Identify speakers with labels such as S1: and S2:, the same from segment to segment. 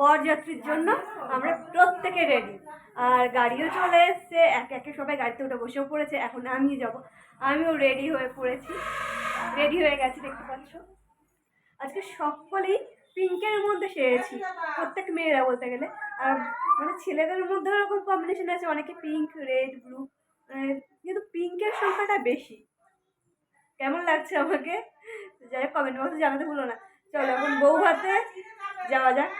S1: বরযাত্রীর জন্য আমরা প্রত্যেকে রেডি আর গাড়িও চলে এসছে, একে একে সবাই গাড়িতে উঠে বসেও পড়েছে, এখন আমিও যাব। আমিও রেডি হয়ে পড়েছি। রেডি হয়ে গেছি, দেখতে পাচ্ছ। আজকে সকলেই পিঙ্কের মধ্যে সেরেছি, প্রত্যেক মেয়েরা বলতে গেলে। আর মানে ছেলেদের মধ্যে ওরকম কম্বিনেশন আছে, অনেকে পিঙ্ক রেড ব্লু কিন্তু পিঙ্কের সংখ্যাটা বেশি। কেমন লাগছে আমাকে? যাই হোক কমেন্ট বক্সে জানাতে ভুলো না। চলো, এখন বউ যাওয়া যাক।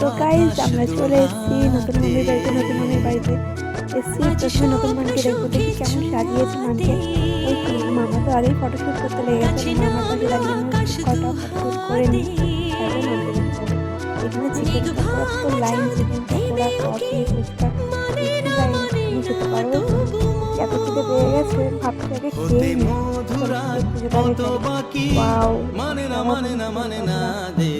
S2: তো গাইজ আমরা চলে এসেছি নতুন মন্দির বাড়িতে নতুন মন্দির বাড়িতে। এসেছি নতুন দেখব দেখি কেমন সাজিয়েছে মানকে। মামা তো আগেই ফটোশ্যুট করতে লেগে গেছে মামার দাঁড়িয়ে আমি কটা ফটোশ্যুট করে নিই এখানে লাইন কফি ফুচকা লাইন খেতে পারো। এত খিদে পেয়ে গেছে ভাবছি আগে খেয়ে নিই। পুজোটা
S3: মানে না মানে না মানে না হায়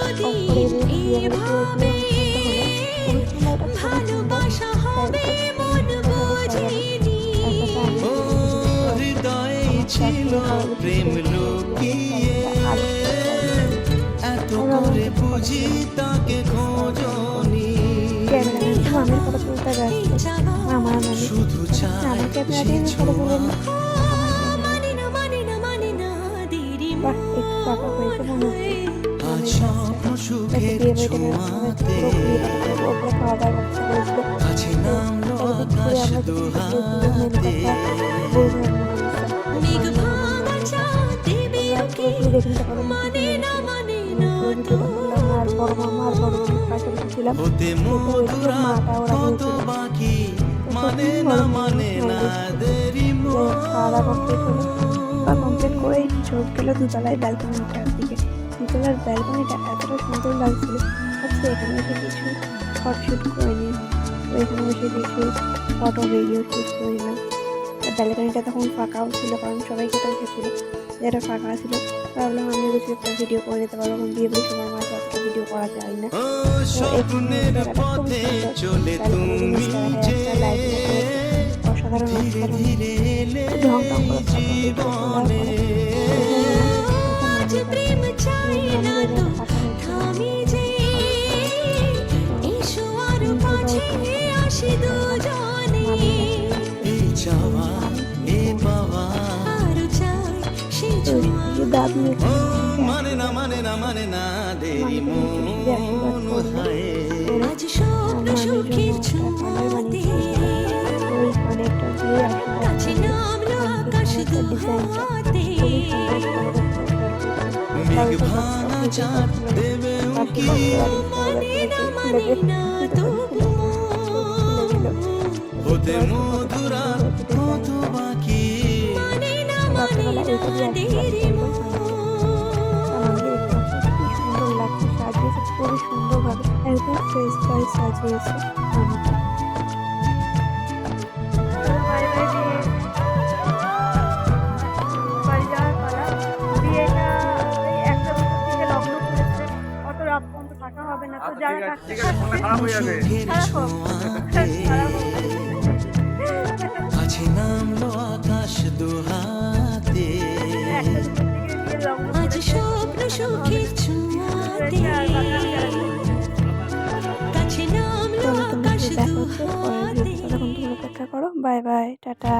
S2: দিয়ে বিয়ে বাড়িতে
S3: ও হৃদয়ে ছিল প্রেম লুকিয়ে। এত করে বুঝি তাকে খোঁজনি।
S2: মানে
S3: শুধু চাই
S2: বাহ একটু টাকা হয়েছে মনে হচ্ছে।
S3: আজ স্বপ্ন সুখের ছোঁয়াতে কাছে নামলো আকাশ দুহাতে মানে না মানে না
S2: ব্যালকনিটার দিকে দুতলার ব্যালকনিটা এতটা সুন্দর লাগছিল। ভাবছি এখানে এসে কিছু ফটোশ্যুট করে নিই তো এখানে বসে কিছু ফটো ভিডিও শ্যুট করে নিলাম। আর ব্যালকনিটা তখন ফাঁকাও ছিল কারণ সবাই খেতে এসেছিল যেটা ফাঁকা ছিল ভাবলাম আমি কিছু একটা ভিডিও করে নিতে পারব কারণ বিয়ে বাড়ির সময় মাঝে অতটা ভিডিও করা যায় না। অসাধারণ
S3: ধীরে
S2: অসাধারণ ঢং ঢং করে
S3: মানে না মানে না মানে না দেরি মন হায়
S2: আজ স্বপ্ন সুখের ছোঁয়াতে। কাছে নামলো আকাশ দুহাতে
S3: মেঘ ভাঙা চাঁদ
S2: তবু
S3: হতে মধুরা কত বাকি।
S2: না না দেরি সুন্দর লাগছে খুবই সুন্দরভাবে। একদম ফ্রেশ ফ্রেশ সাজিয়েছে।
S1: যারা
S3: আছে নামলো আকাশ দুহাতে
S2: আজ স্বপ্ন সুখের ছোঁয়াতে। কাছে নামলো আকাশ দুহাতে
S4: করো। Bye bye tata.